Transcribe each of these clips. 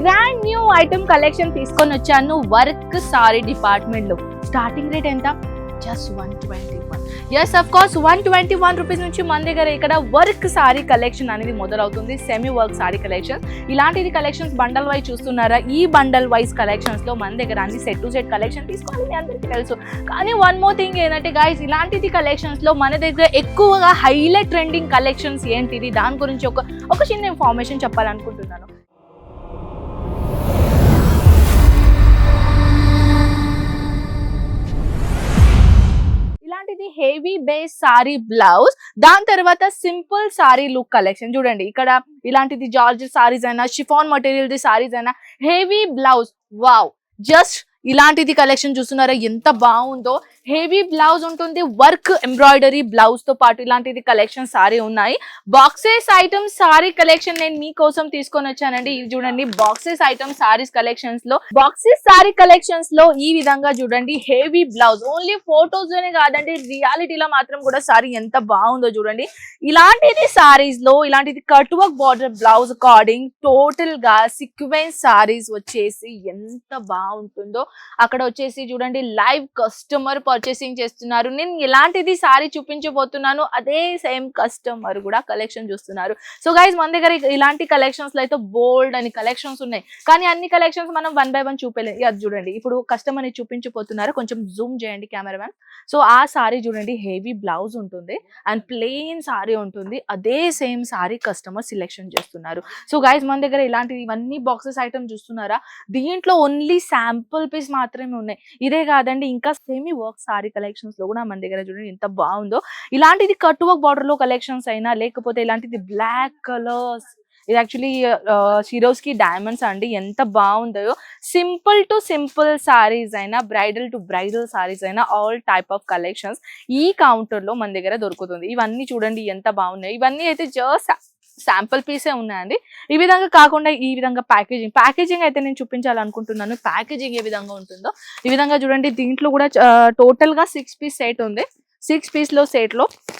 Grand new item collection తీసుకొని వచ్చాను work sari డిపార్ట్మెంట్లో స్టార్టింగ్ రేట్ ఎంత? Just one twenty one yes of course one twenty one rupees నుంచి మన దగ్గర ఇక్కడ వర్క్ సారీ కలెక్షన్ అనేది మొదలవుతుంది సెమీ వర్క్ సారీ కలెక్షన్ ఇలాంటిది కలెక్షన్స్ బండల్ వైజ్ చూస్తున్నారా? ఈ బండల్ వైజ్ కలెక్షన్స్లో మన దగ్గర అన్ని సెట్ టు సెట్ కలెక్షన్ తీసుకోవాలి మీ అందరికీ తెలుసు. కానీ వన్ మోర్ థింగ్ ఏంటంటే గాయస్ ఇలాంటిది కలెక్షన్స్లో మన దగ్గర ఎక్కువగా హైలైట్ ట్రెండింగ్ కలెక్షన్స్ ఏంటిది? దాని గురించి ఒక ఒక చిన్న ఇన్ఫర్మేషన్ చెప్పాలనుకుంటున్నాను. ఇది హెవీ బేస్ సారీ బ్లౌజ్. దాని తర్వాత సింపుల్ సారీ లుక్ కలెక్షన్. చూడండి ఇక్కడ ఇలాంటిది జార్జ్ సారీస్ అయినా షిఫాన్ మటీరియల్ది సారీస్ అయినా హెవీ బ్లౌజ్. వావ్! జస్ట్ ఇలాంటిది కలెక్షన్ చూస్తున్నారా? ఎంత బాగుందో. హెవీ బ్లౌజ్ ఉంటుంది. వర్క్ ఎంబ్రాయిడరీ బ్లౌజ్తో పాటు ఇలాంటిది కలెక్షన్ సారీ ఉన్నాయి. బాక్సెస్ ఐటమ్ సారీ కలెక్షన్ నేను మీకోసం తీసుకొని వచ్చానండి. ఇది చూడండి. బాక్సెస్ ఐటమ్ సారీస్ కలెక్షన్స్లో. బాక్సెస్ సారీ కలెక్షన్స్లో ఈ విధంగా చూడండి. Heavy blouse. ఓన్లీ ఫోటోస్లోనే కాదండి. రియాలిటీలో మాత్రం కూడా సారీ ఎంత బాగుందో చూడండి. ఇలాంటిది సారీస్లో ఇలాంటిది cut work border blouse according టోటల్గా సీక్వెన్స్ సారీస్ వచ్చేసి ఎంత బాగుంటుందో. అక్కడ వచ్చేసి చూడండి లైవ్ కస్టమర్ పర్చేసింగ్ చేస్తున్నారు. నేను ఎలాంటిది సారీ చూపించబోతున్నాను అదే సేమ్ కస్టమర్ కూడా కలెక్షన్ చూస్తున్నారు. సో గైజ్ మన దగ్గర ఇలాంటి కలెక్షన్స్లో అయితే బోల్డ్ అని కలెక్షన్స్ ఉన్నాయి. కానీ అన్ని కలెక్షన్స్ మనం వన్ బై వన్ చూపలేదు అది చూడండి ఇప్పుడు కస్టమర్ని చూపించబోతున్నారు. కొంచెం జూమ్ చేయండి కెమెరామ్యాన్ సో ఆ సారీ చూడండి హెవీ బ్లౌజ్ ఉంటుంది అండ్ ప్లెయిన్ సారీ ఉంటుంది. అదే సేమ్ సారీ కస్టమర్ సెలెక్షన్ చేస్తున్నారు. సో గైజ్ మన దగ్గర ఇలాంటివి ఇవన్నీ బాక్సెస్ ఐటమ్ చూస్తున్నారా? దీంట్లో ఓన్లీ శాంపుల్ పీస్ మాత్రమే ఉన్నాయి. ఇదే కాదండి ఇంకా సెమీ వర్క్ సారీ కలెక్షన్స్లో కూడా మన దగ్గర చూడండి ఎంత బాగుందో. ఇలాంటిది కట్ వర్క్ బార్డర్లో కలెక్షన్స్ అయినా లేకపోతే ఇలాంటిది బ్లాక్ కలర్స్ ఇది యాక్చువల్లీ షీరోస్కి డైమండ్స్ అండి ఎంత బాగుందో. సింపుల్ టు సింపుల్ సారీస్ అయినా బ్రైడల్ టు బ్రైడల్ సారీస్ అయినా ఆల్ టైప్ ఆఫ్ కలెక్షన్స్ ఈ కౌంటర్లో మన దగ్గర దొరుకుతుంది. ఇవన్నీ చూడండి ఎంత బాగున్నాయి. ఇవన్నీ అయితే జస్ట్ శాంపుల్ పీసే ఉన్నాయండి. ఈ విధంగా కాకుండా ఈ విధంగా ప్యాకేజింగ్ ప్యాకేజింగ్ అయితే నేను చూపించాలనుకుంటున్నాను. ప్యాకేజింగ్ ఏ విధంగా ఉంటుందో. ఈ విధంగా చూడండి దీంట్లో కూడా టోటల్గా సిక్స్ పీస్ సెట్ ఉంది. సిక్స్ పీస్లో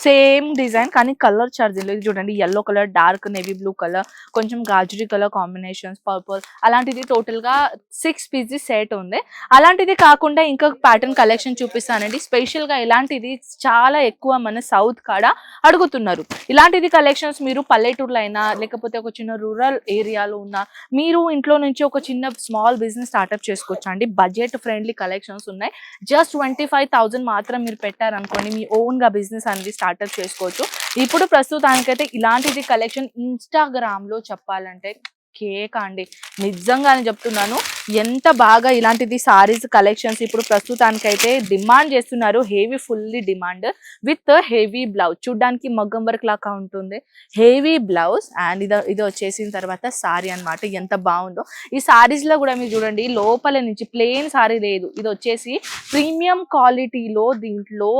సేమ్ డిజైన్ కానీ కలర్ ఛార్జింగ్ ఇది చూడండి yellow colour dark navy blue colour కొంచెం గాజరీ కలర్ కాంబినేషన్స్ పర్పుల్ అలాంటిది టోటల్గా సిక్స్ పీస్ సెట్ ఉంది. అలాంటిది కాకుండా ఇంకా ప్యాటర్న్ కలెక్షన్ చూపిస్తానండి. స్పెషల్గా ఇలాంటిది చాలా ఎక్కువ మన సౌత్ కాడ అడుగుతున్నారు. ఇలాంటిది కలెక్షన్స్ మీరు పల్లెటూరులో అయినా లేకపోతే ఒక చిన్న రూరల్ ఏరియాలో ఉన్న మీరు ఇంట్లో నుంచి ఒక చిన్న స్మాల్ బిజినెస్ స్టార్ట్అప్ చేసుకోవచ్చు అండి బడ్జెట్ ఫ్రెండ్లీ కలెక్షన్స్ ఉన్నాయి. జస్ట్ ట్వంటీ ఫైవ్ థౌసండ్ మాత్రం మీరు పెట్టారనుకోండి మీ ఓన్గా బిజినెస్ అనేది స్టార్టప్ చేసుకోవచ్చు. ఇప్పుడు ప్రస్తుతానికైతే ఇలాంటిది కలెక్షన్ ఇన్స్టాగ్రామ్లో చెప్పాలంటే కేక్ అండి. నిజంగానే చెప్తున్నాను ఎంత బాగా ఇలాంటిది సారీస్ కలెక్షన్స్ ఇప్పుడు ప్రస్తుతానికైతే డిమాండ్ చేస్తున్నారు. Heavy fully demand with heavy blouse చూడ్డానికి మగ్గం వర్క్ లాగా ఉంటుంది. హెవీ బ్లౌజ్ అండ్ ఇది ఇది వచ్చేసిన తర్వాత సారీ అన్నమాట. ఎంత బాగుందో. ఈ సారీస్లో కూడా మీరు చూడండి లోపల నుంచి ప్లెయిన్ సారీ లేదు. ఇది వచ్చేసి ప్రీమియం క్వాలిటీలో దీంట్లో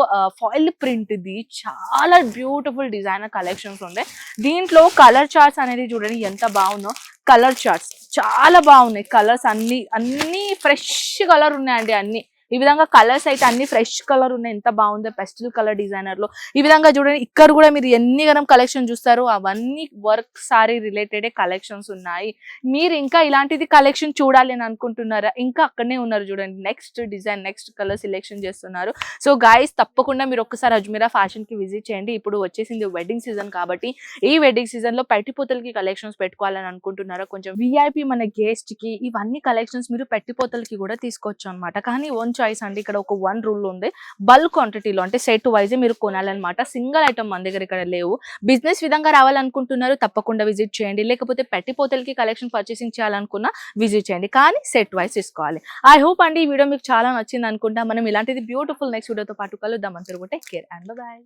ఫాయిల్ ప్రింట్ది చాలా బ్యూటిఫుల్ డిజైనర్ కలెక్షన్స్ ఉంది దీంట్లో కలర్ చార్ట్స్ అనేది చూడండి ఎంత బాగుందో. Colour charts. చాలా బాగున్నాయి కలర్స్ అన్ని అన్ని ఫ్రెష్ కలర్ ఉన్నాయండి అన్ని. ఈ విధంగా కలర్స్ అయితే అన్ని ఫ్రెష్ కలర్ ఉన్నాయి. ఎంత బాగుందో పెస్టల్ కలర్ డిజైనర్లో ఈ విధంగా చూడండి ఇక్కడ కూడా మీరు ఎన్ని గరం కలెక్షన్ చూస్తారు అవన్నీ వర్క్ సారీ రిలేటెడ్ కలెక్షన్స్ ఉన్నాయి. మీరు ఇంకా ఇలాంటిది కలెక్షన్ చూడాలి అని అనుకుంటున్నారా? ఇంకా అక్కడనే ఉన్నారు చూడండి. Next design next colour selection చేస్తున్నారు. సో గాయస్ తప్పకుండా మీరు ఒక్కసారి అజ్మీరా ఫ్యాషన్కి విజిట్ చేయండి. ఇప్పుడు వచ్చేసింది వెడ్డింగ్ సీజన్ కాబట్టి ఈ వెడ్డింగ్ సీజన్లో పెట్టిపోతలకి కలెక్షన్స్ పెట్టుకోవాలని అనుకుంటున్నారా? కొంచెం విఐపి మన గెస్ట్కి ఇవన్నీ కలెక్షన్స్ మీరు పెట్టిపోతలకి కూడా తీసుకోవచ్చు అనమాట కానీ కొంచెం చాయిస్ అండి. ఇక్కడ ఒక వన్ రూల్ ఉంది. బల్క్ క్వాంటిటీలో అంటే సెట్ వైజ్ మీరు కొనాలన్నమాట. సింగిల్ ఐటమ్ మన దగ్గర ఇక్కడ లేవు. బిజినెస్ విధంగా రావాలనుకుంటున్నారు తప్పకుండా విజిట్ చేయండి. లేకపోతే పెట్టిపోతలకి కలెక్షన్ పర్చేసింగ్ చేయాలనుకున్నా విజిట్ చేయండి. కానీ సెట్ వైజ్ తీసుకోవాలి. ఐ హోప్ అండి ఈ వీడియో మీకు చాలా నచ్చింది అనుకుంటా. మనం ఇలాంటిది బ్యూటిఫుల్ నెక్స్ట్ వీడియోతో పాటు కలుద్దాం. అనుకుంటే కేర్ అండ్ బాయ్